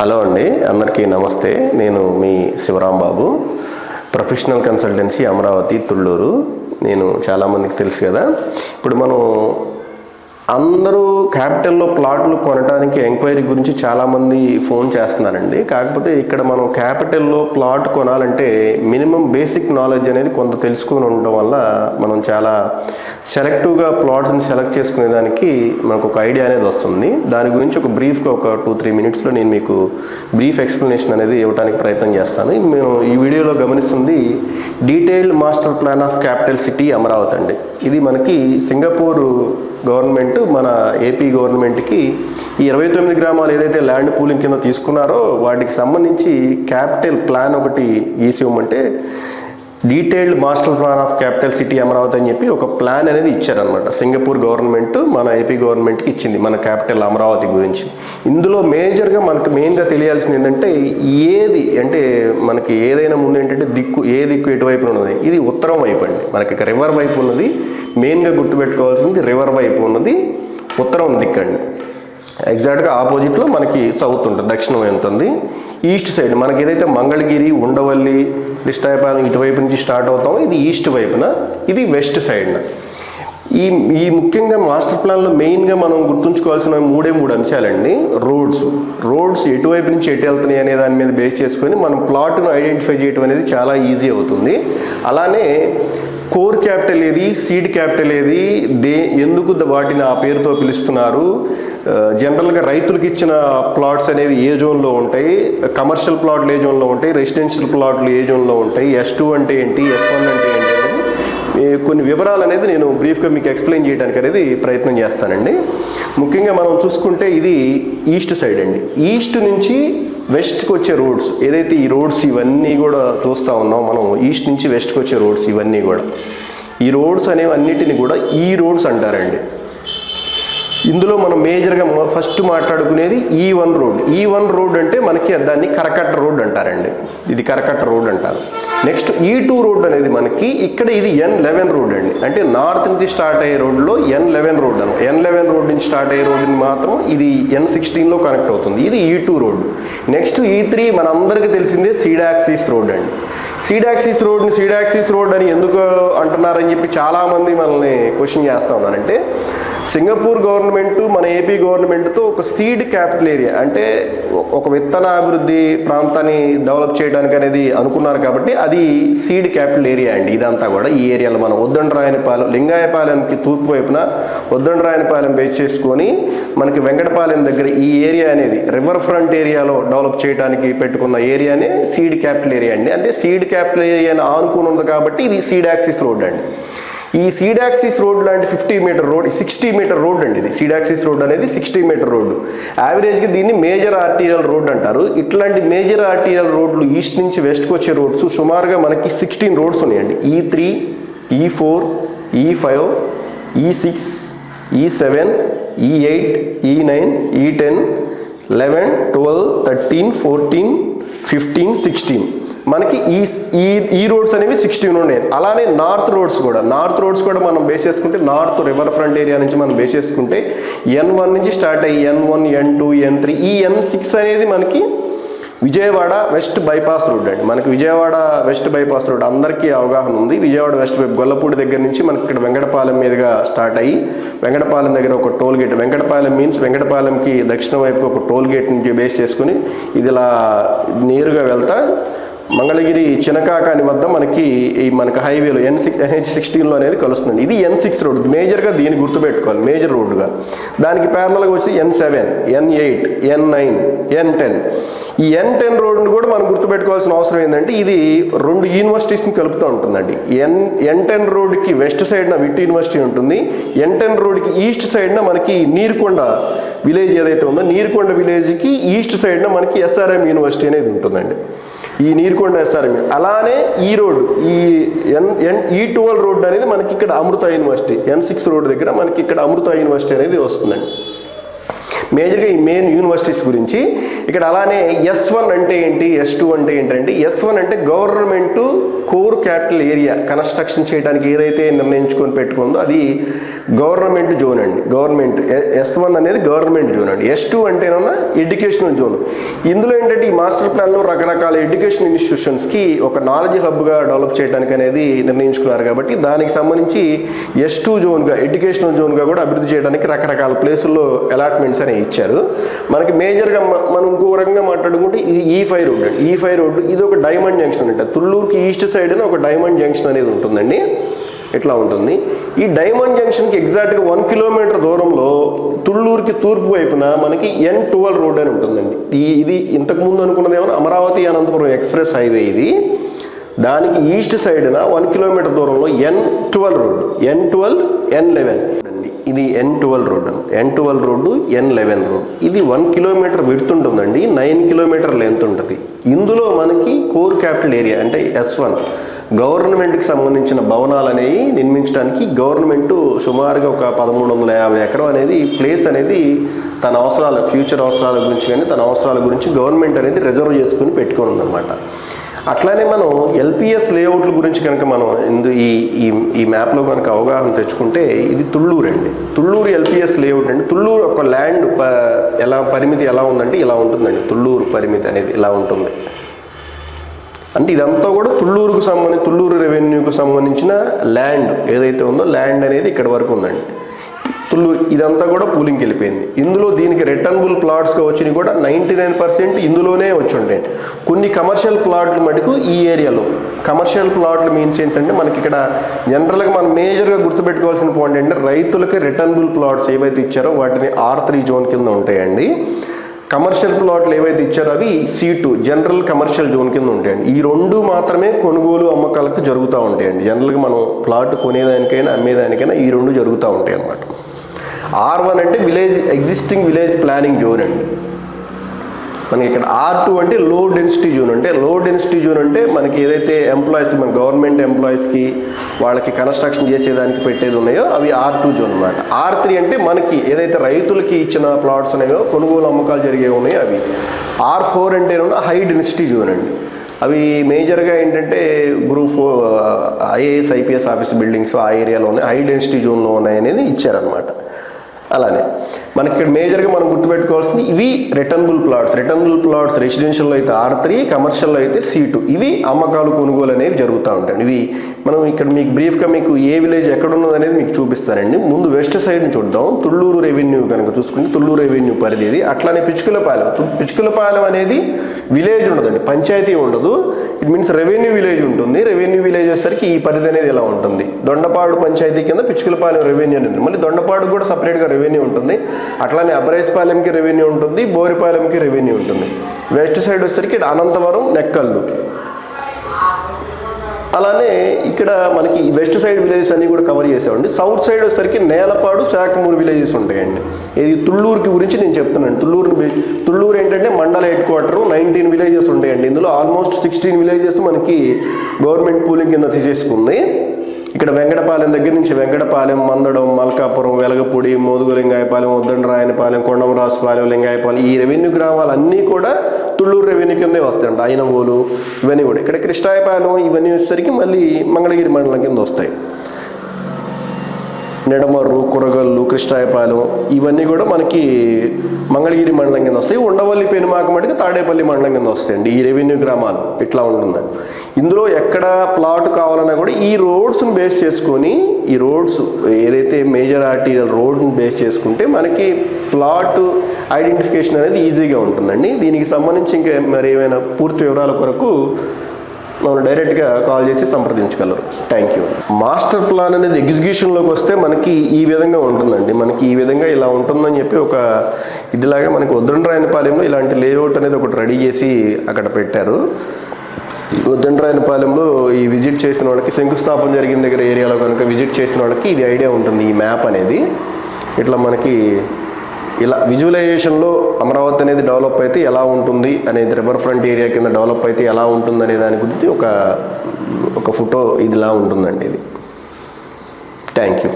Hello అండి అందరికీ నమస్తే. నేను మీ శివరాం బాబు ప్రొఫెషనల్ కన్సల్టెన్సీ అమరావతి తుళ్ళూరు. నేను చాలామందికి తెలుసు కదా. ఇప్పుడు మనం అందరూ క్యాపిటల్లో ప్లాట్లు కొనడానికి ఎంక్వైరీ గురించి చాలామంది ఫోన్ చేస్తున్నారండి. కాకపోతే ఇక్కడ మనం క్యాపిటల్లో ప్లాట్ కొనాలంటే మినిమం బేసిక్ నాలెడ్జ్ అనేది కొంత తెలుసుకుని ఉండడం వల్ల మనం చాలా సెలెక్టివ్గా ప్లాట్స్ని సెలెక్ట్ చేసుకునే దానికి మనకు ఒక ఐడియా అనేది వస్తుంది. దాని గురించి ఒక బ్రీఫ్గా ఒక టూ త్రీ మినిట్స్లో నేను మీకు బ్రీఫ్ ఎక్స్ప్లెనేషన్ అనేది ఇవ్వడానికి ప్రయత్నం చేస్తాను. మేము ఈ వీడియోలో గమనిస్తుంది detailed master plan of capital city Amaravati అండి. ఇది మనకి సింగపూర్ గవర్నమెంట్ మన ఏపీ గవర్నమెంట్కి ఈ ఇరవై తొమ్మిది గ్రామాలు ఏదైతే ల్యాండ్ పూలింగ్ కింద తీసుకున్నారో వాటికి సంబంధించి క్యాపిటల్ ప్లాన్ ఒకటి గీసి ఇవ్వమంటే detailed master plan of capital city Amaravati అని చెప్పి ఒక ప్లాన్ అనేది ఇచ్చారనమాట సింగపూర్ గవర్నమెంట్ మన ఏపీ గవర్నమెంట్కి ఇచ్చింది మన క్యాపిటల్ అమరావతి గురించి. ఇందులో మేజర్గా మనకు మెయిన్గా తెలియాల్సింది ఏంటంటే ఏది అంటే మనకి ఏదైనా ముందు ఏంటంటే దిక్కు ఏ దిక్కు ఎటువైపు ఉన్నది ఇది ఉత్తరం వైపు అండి. మనకి రివర్ వైపు ఉన్నది. మెయిన్గా గుర్తుపెట్టుకోవాల్సింది రివర్ వైపు ఉన్నది ఉత్తరం దిక్కండి. ఎగ్జాక్ట్గా ఆపోజిట్లో మనకి సౌత్ ఉంటుంది దక్షిణం ఉంటుంది. ఈస్ట్ సైడ్ మనకి ఏదైతే మంగళగిరి ఉండవల్లి కృష్ణాయపాలెం ఇటువైపు నుంచి స్టార్ట్ అవుతామో ఇది ఈస్ట్ వైపున ఇది వెస్ట్ సైడ్న ఈ ఈ ముఖ్యంగా మాస్టర్ ప్లాన్లో మెయిన్గా మనం గుర్తుంచుకోవాల్సిన మూడే మూడు అంశాలండి. రోడ్స్ రోడ్స్ ఎటువైపు నుంచి ఎటు వెళ్తున్నాయి అనే దాని మీద బేస్ చేసుకొని మనం ప్లాట్ను ఐడెంటిఫై చేయడం అనేది చాలా ఈజీ అవుతుంది. అలానే కోర్ క్యాపిటల్ ఏది సీడ్ క్యాపిటల్ ఏది దే ఎందుకు వాటిని ఆ పేరుతో పిలుస్తున్నారు? జనరల్గా రైతులకు ఇచ్చిన ప్లాట్స్ అనేవి ఏ జోన్లో ఉంటాయి? కమర్షియల్ ప్లాట్లు ఏ జోన్లో ఉంటాయి? రెసిడెన్షియల్ ప్లాట్లు ఏ జోన్లో ఉంటాయి? ఎస్ టూ అంటే ఏంటి? ఎస్ వన్ అంటే ఏంటి అనేది కొన్ని వివరాలు అనేది నేను బ్రీఫ్గా మీకు ఎక్స్ప్లెయిన్ చేయడానికి అనేది ప్రయత్నం చేస్తానండి. ముఖ్యంగా మనం చూసుకుంటే ఇది ఈస్ట్ సైడ్ అండి. ఈస్ట్ నుంచి వెస్ట్కి వచ్చే రోడ్స్ ఏదైతే ఈ రోడ్స్ ఇవన్నీ కూడా చూస్తూ ఉన్నాం మనం ఈస్ట్ నుంచి వెస్ట్కి వచ్చే రోడ్స్ ఇవన్నీ కూడా. ఈ రోడ్స్ అనేవి అన్నిటిని కూడా ఈ రోడ్స్ అంటారండి. ఇందులో మనం మేజర్గా ఫస్ట్ మాట్లాడుకునేది E one road. E one road అంటే మనకి దాన్ని కరకట్ట రోడ్ అంటారండి. ఇది కరకట్ట రోడ్ అంటారు. నెక్స్ట్ ఈ టూ రోడ్ అనేది మనకి ఇక్కడ ఇది ఎన్ లెవెన్ రోడ్ అండి. అంటే నార్త్ నుంచి స్టార్ట్ అయ్యే రోడ్లో ఎన్ లెవెన్ రోడ్ అను ఎన్ లెవెన్ రోడ్ నుంచి స్టార్ట్ అయ్యే రోడ్ని మాత్రం ఇది ఎన్ సిక్స్టీన్లో కనెక్ట్ అవుతుంది. ఇది E two road. Next E three మనందరికీ తెలిసిందే సీడాక్సిస్ రోడ్ అండి. సీడాక్సిస్ రోడ్ని సీడాక్సిస్ రోడ్ అని ఎందుకు అంటున్నారని చెప్పి చాలామంది మనల్ని క్వశ్చన్ చేస్తూ ఉన్నారంటే సింగపూర్ గవర్నమెంట్ మన ఏపీ గవర్నమెంట్తో ఒక సీడ్ క్యాపిటల్ ఏరియా అంటే ఒక విత్తన అభివృద్ధి ప్రాంతాన్ని డెవలప్ చేయడానికి అనేది అనుకున్నారు కాబట్టి అది సీడ్ క్యాపిటల్ ఏరియా అండి. ఇదంతా కూడా ఈ ఏరియాలో మనం ఉద్దండరాయనిపాలెం లింగాయపాలెంకి తూర్పు వైపున ఉద్దండరాయనిపాలెం బేస్ చేసుకొని మనకి వెంకటపాలెం దగ్గర ఈ ఏరియా అనేది రివర్ ఫ్రంట్ ఏరియాలో డెవలప్ చేయడానికి పెట్టుకున్న ఏరియానే సీడ్ క్యాపిటల్ ఏరియా అండి. అంటే సీడ్ క్యాపిటల్ ఏరియాని ఆనుకుని ఉంది కాబట్టి ఇది సీడ్ యాక్సిస్ రోడ్ అండి. ఈ సీడాక్సిస్ రోడ్ లాంటి fifty metre road sixty metre road అండి ఇది. సీడాక్సిస్ రోడ్ అనేది సిక్స్టీ మీటర్ రోడ్డు యావరేజ్గా దీన్ని మేజర్ ఆర్టీరియల్ రోడ్ అంటారు. ఇట్లాంటి మేజర్ ఆర్టీరియల్ రోడ్లు ఈస్ట్ నుంచి వెస్ట్కి వచ్చే రోడ్స్ సుమారుగా మనకి సిక్స్టీన్ రోడ్స్ ఉన్నాయండి. ఈ త్రీ ఈ ఫోర్ ఈ ఫైవ్ ఈ సిక్స్ ఈ సెవెన్ ఈ eight E nine E ten eleven twelve thirteen fourteen fifteen sixteen మనకి ఈ ఈ ఈ రోడ్స్ అనేవి సిక్స్టీన్ ఉన్నాయి అలానే నార్త్ రోడ్స్ కూడా. నార్త్ రోడ్స్ కూడా మనం బేస్ చేసుకుంటే నార్త్ రివర్ ఫ్రంట్ ఏరియా నుంచి మనం బేస్ చేసుకుంటే ఎన్ వన్ నుంచి స్టార్ట్ అయ్యి N one N two N three ఈ ఎన్ సిక్స్ అనేది మనకి విజయవాడ వెస్ట్ బైపాస్ రోడ్ అండి. మనకి విజయవాడ వెస్ట్ బైపాస్ రోడ్ అందరికీ అవగాహన ఉంది. విజయవాడ వెస్ట్ వైపు గొల్లపూడి దగ్గర నుంచి మనకి ఇక్కడ వెంకటపాలెం మీదుగా స్టార్ట్ అయ్యి వెంకటపాలెం దగ్గర ఒక టోల్ గేట్ వెంకటపాలెం మీన్స్ వెంకటపాలెంకి దక్షిణ వైపు ఒక టోల్ గేట్ నుంచి బేస్ చేసుకుని ఇది ఇలా నేరుగా వెళ్తా మంగళగిరి చినకాకాని వద్ద మనకి ఈ మనకి హైవేలో ఎన్ సిక్స్ ఎన్హెచ్ సిక్స్టీన్లో అనేది కలుస్తుంది. ఇది ఎన్ సిక్స్ రోడ్ మేజర్గా దీన్ని గుర్తుపెట్టుకోవాలి. మేజర్ రోడ్డుగా. దానికి ప్యారలగా వచ్చి N seven N eight N nine N ten ఈ ఎన్ టెన్ రోడ్ని కూడా మనం గుర్తుపెట్టుకోవాల్సిన అవసరం ఏంటంటే ఇది రెండు యూనివర్సిటీస్ని కలుపుతూ ఉంటుందండి. ఎన్ ఎన్ టెన్ రోడ్కి వెస్ట్ సైడ్న విట్ యూనివర్సిటీ ఉంటుంది. ఎన్ టెన్ రోడ్కి ఈస్ట్ సైడ్న మనకి నీరుకొండ విలేజ్ ఏదైతే ఉందో నీరుకొండ విలేజ్కి ఈస్ట్ సైడ్న మనకి ఎస్ఆర్ఎం యూనివర్సిటీ అనేది ఉంటుందండి. ఈ నీరుకొండ ఎస్ఆర్ఎం అలానే ఈ రోడ్డు ఈ ఎన్ ఎన్ ఈ ట్వెల్వ్ రోడ్డు అనేది మనకి ఇక్కడ Amrita university N six road దగ్గర మనకి ఇక్కడ అమృత యూనివర్సిటీ అనేది వస్తుందండి. మేజర్గా ఈ మెయిన్ యూనివర్సిటీస్ గురించి ఇక్కడ అలానే ఎస్ వన్ అంటే ఏంటి ఎస్ టూ అంటే ఏంటంటే ఎస్ వన్ అంటే government core capital area construction చేయడానికి ఏదైతే నిర్ణయించుకొని పెట్టుకుందో అది గవర్నమెంట్ జోన్ అండి. గవర్నమెంట్ ఎస్ వన్ అనేది గవర్నమెంట్ జోన్ అండి. ఎస్ టూ అంటేనన్నా ఎడ్యుకేషనల్ జోన్ ఇందులో ఏంటంటే ఈ మాస్టర్ ప్లాన్లో రకరకాల ఎడ్యుకేషన్ ఇన్స్టిట్యూషన్స్కి ఒక నాలెడ్జ్ హబ్గా డెవలప్ చేయడానికి అనేది నిర్ణయించుకున్నారు కాబట్టి దానికి సంబంధించి ఎస్ టూ జోన్గా ఎడ్యుకేషనల్ జోన్గా కూడా అభివృద్ధి చేయడానికి రకరకాల ప్లేసుల్లో అలాట్మెంట్స్ అనేవి ఇచ్చారు. మనకి మేజర్గా మనం ఇంకో రకంగా మాట్లాడుకుంటే ఇది E five road E five road ఇది ఒక డైమండ్ జంక్షన్ అంట. తుళ్ళూరుకి ఈస్ట్ సైడ్ ఒక డైమండ్ జంక్షన్ అనేది ఉంటుందండి. ఇట్లా ఉంటుంది? ఈ డైమండ్ జంక్షన్కి ఎగ్జాక్ట్గా వన్ కిలోమీటర్ దూరంలో తుళ్ళూరుకి తూర్పు వైపున మనకి ఎన్ ట్వెల్వ్ రోడ్ అని ఉంటుందండి. ఈ ఇది ఇంతకుముందు అనుకున్నది ఏమన్నా అమరావతి అనంతపురం ఎక్స్ప్రెస్ హైవే ఇది. దానికి ఈస్ట్ సైడ్న వన్ కిలోమీటర్ దూరంలో N twelve road N twelve N eleven. ఇది N twelve road N twelve road N eleven road ఇది వన్ కిలోమీటర్ విడ్త్ ఉంటుందండి. నైన్ కిలోమీటర్ లెంత్ ఉంటుంది. ఇందులో మనకి కోర్ క్యాపిటల్ ఏరియా అంటే ఎస్ వన్ గవర్నమెంట్కి సంబంధించిన భవనాలు అనేవి నిర్మించడానికి గవర్నమెంట్ సుమారుగా ఒక పదమూడు వందల యాభై ఎకరం అనేది ప్లేస్ అనేది తన అవసరాల ఫ్యూచర్ అవసరాల గురించి కానీ తన అవసరాల గురించి గవర్నమెంట్ అనేది రిజర్వ్ చేసుకుని పెట్టుకుని ఉందన్నమాట. అట్లానే మనం ఎల్పిఎస్ లేఅవుట్ల గురించి కనుక మనం ఇందు ఈ ఈ ఈ మ్యాప్లో కనుక అవగాహన తెచ్చుకుంటే ఇది తుళ్ళూరు అండి. తుళ్ళూరు ఎల్పిఎస్ లేఅవుట్ అండి. తుళ్ళూరు ఒక ల్యాండ్ ప ఎలా పరిమితి ఎలా ఉందంటే ఇలా ఉంటుందండి. తుళ్ళూరు పరిమితి అనేది ఇలా ఉంటుంది. అంటే ఇదంతా కూడా తుళ్ళూరుకు సంబంధించి తుళ్ళూరు రెవెన్యూకు సంబంధించిన ల్యాండ్ ఏదైతే ఉందో ల్యాండ్ అనేది ఇక్కడ వరకు ఉందండి. ఫుల్ ఇదంతా కూడా పూలింగ్కి వెళ్ళిపోయింది. ఇందులో దీనికి రిటర్నబుల్ ప్లాట్స్గా వచ్చినవి కూడా నైంటీ నైన్ పర్సెంట్ ఇందులోనే వచ్చి ఉంటాయి కొన్ని కమర్షియల్ ప్లాట్లు మటుకు ఈ ఏరియాలో. కమర్షియల్ ప్లాట్లు మీన్స్ ఏంటంటే మనకి ఇక్కడ జనరల్గా మనం మేజర్గా గుర్తుపెట్టుకోవాల్సిన పాయింట్ ఏంటంటే రైతులకి రిటర్నబుల్ ప్లాట్స్ ఏవైతే ఇచ్చారో వాటిని ఆర్ త్రీ జోన్ కింద ఉంటాయండి. కమర్షియల్ ప్లాట్లు ఏవైతే ఇచ్చారో అవి C two general commercial zone కింద ఉంటాయండి. ఈ రెండు మాత్రమే కొనుగోలు అమ్మకాలకు జరుగుతూ ఉంటాయండి. జనరల్గా మనం ప్లాట్ కొనేదానికైనా అమ్మేదానికైనా ఈ రెండు జరుగుతూ ఉంటాయి అన్నమాట ఆర్ వన్ అంటే village existing village planning zone అండి. మనకి ఇక్కడ ఆర్ టూ అంటే లో డెన్సిటీ జోన్ అంటే లో డెన్సిటీ జోన్ అంటే మనకి ఏదైతే ఎంప్లాయీస్ మన గవర్నమెంట్ ఎంప్లాయీస్కి వాళ్ళకి కన్స్ట్రక్షన్ చేసేదానికి పెట్టేది ఉన్నాయో అవి ఆర్ టూ జోన్ అనమాట ఆర్ త్రీ అంటే మనకి ఏదైతే రైతులకి ఇచ్చిన ప్లాట్స్ ఉన్నాయో కొనుగోలు అమ్మకాలు జరిగే ఉన్నాయో అవి. ఆర్ ఫోర్ అంటే హై డెన్సిటీ జోన్ అండి. అవి మేజర్గా ఏంటంటే group IAS IPS office buildings ఆ ఏరియాలో ఉన్నాయి. హై డెన్సిటీ జోన్లో ఉన్నాయి అనేది ఇచ్చారనమాట అలానే. మనకి ఇక్కడ మేజర్గా మనం గుర్తుపెట్టుకోవాల్సింది ఇవి రిటర్నబుల్ ప్లాట్స్ రిటర్నబుల్ ప్లాట్స్ రెసిడెన్షియల్లో అయితే ఆర్ త్రీ కమర్షియల్లో అయితే సి టూ ఇవి అమ్మకాలు కొనుగోలు అనేవి జరుగుతూ ఉంటాయి ఇవి మనం ఇక్కడ మీకు బ్రీఫ్గా మీకు ఏ విలేజ్ ఎక్కడ ఉన్నది అనేది మీకు చూపిస్తానండి. ముందు వెస్ట్ సైడ్ని చూద్దాం. తుళ్ళూరు రెవెన్యూ కనుక చూసుకుంటే తుళ్ళూరు రెవెన్యూ పరిధిది. అట్లానే పిచ్చుకలపాలెం. పిచ్చుకలపాలెం అనేది విలేజ్ ఉండదండి. పంచాయతీ ఉండదు. ఇట్ మీన్స్ రెవెన్యూ విలేజ్ ఉంటుంది. రెవెన్యూ విలేజ్ వచ్చేసరికి ఈ పరిధి అనేది ఇలా ఉంటుంది. దొండపాడు పంచాయతీ కింద పిచ్చుకలపాలెం రెవెన్యూ అనేది మళ్ళీ దొండపాడు కూడా సపరేట్గా రెవెన్యూ ఉంటుంది. అట్లానే అబరేస్పాలెంకి రెవెన్యూ ఉంటుంది బోరిపాలెంకి రెవెన్యూ ఉంటుంది. వెస్ట్ సైడ్ వచ్చేసరికి అనంతవరం నెక్కల్లు. అలానే ఇక్కడ మనకి వెస్ట్ సైడ్ విలేజెస్ అన్నీ కూడా కవర్ చేసామండి సౌత్ సైడ్ వచ్చేసరికి నేలపాడు శాఖమూరు విలేజెస్ ఉంటాయండి. ఇది తుళ్ళూరుకి గురించి నేను చెప్తున్నాను. తుళ్ళూరు తుళ్ళూరు ఏంటంటే మండల హెడ్ క్వార్టర్ నైన్టీన్ విలేజెస్ ఉంటాయండి. ఇందులో ఆల్మోస్ట్ సిక్స్టీన్ విలేజెస్ మనకి గవర్నమెంట్ పూలింగ్ కింద తీసేసుకుంది ఇక్కడ వెంకటపాలెం దగ్గర నుంచి వెంకటపాలెం మందడం మల్కాపురం వెలగపూడి మోదుగు లింగాయపాలెం ఉద్దండరాయనపాలెం కొండమరాసుపాలెం లింగాయపాలెం ఈ రెవెన్యూ గ్రామాలన్నీ కూడా తుళ్ళూరు రెవెన్యూ కిందే వస్తాయండి అయినవోలు ఇవన్నీ కూడా ఇక్కడ కృష్ణాయపాలెం ఇవన్నీ వచ్చేసరికి మళ్ళీ మంగళగిరి మండలం కింద వస్తాయి. నిడమర్రు కురగల్లు కృష్ణాయపాలెం ఇవన్నీ కూడా మనకి మంగళగిరి మండలం కింద వస్తాయి. ఉండవల్లి పెనుమాక మటుకు తాడేపల్లి మండలం కింద వస్తాయండి. ఈ రెవెన్యూ గ్రామాలు ఇట్లా ఉంటుంది. ఇందులో ఎక్కడ ప్లాట్ కావాలన్నా కూడా ఈ రోడ్స్ని బేస్ చేసుకొని ఈ రోడ్స్ ఏదైతే మేజర్ ఆర్టీరియల్ రోడ్ని బేస్ చేసుకుంటే మనకి ప్లాట్ ఐడెంటిఫికేషన్ అనేది ఈజీగా ఉంటుందండి. దీనికి సంబంధించి ఇంకా మరి ఏమైనా పూర్తి వివరాల కొరకు మనం డైరెక్ట్గా కాల్ చేసి సంప్రదించగలరు. థ్యాంక్ యూ మాస్టర్ ప్లాన్ అనేది ఎగ్జిక్యూషన్లోకి వస్తే మనకి ఈ విధంగా ఉంటుందండి. మనకి ఈ విధంగా ఇలా ఉంటుందని చెప్పి ఒక ఇదిలాగా మనకి వద్దండ్రాయనపాలెంలో ఇలాంటి లేఅవుట్ అనేది ఒకటి రెడీ చేసి అక్కడ పెట్టారు. ఈ వద్దండ్రాయనపాలెంలో ఈ విజిట్ చేసిన వాళ్ళకి శంకుస్థాపన జరిగిన దగ్గర ఏరియాలో కనుక విజిట్ చేసిన వాళ్ళకి ఇది ఐడియా ఉంటుంది ఈ మ్యాప్ అనేది. ఇట్లా మనకి ఇలా విజువలైజేషన్లో అమరావతి అనేది డెవలప్ అయితే ఎలా ఉంటుంది అనేది రివర్ ఫ్రంట్ ఏరియా కింద డెవలప్ అయితే ఎలా ఉంటుంది అనే దాని గురించి ఒక ఒక ఫోటో ఇదిలా ఉంటుందండి ఇది. Thank you.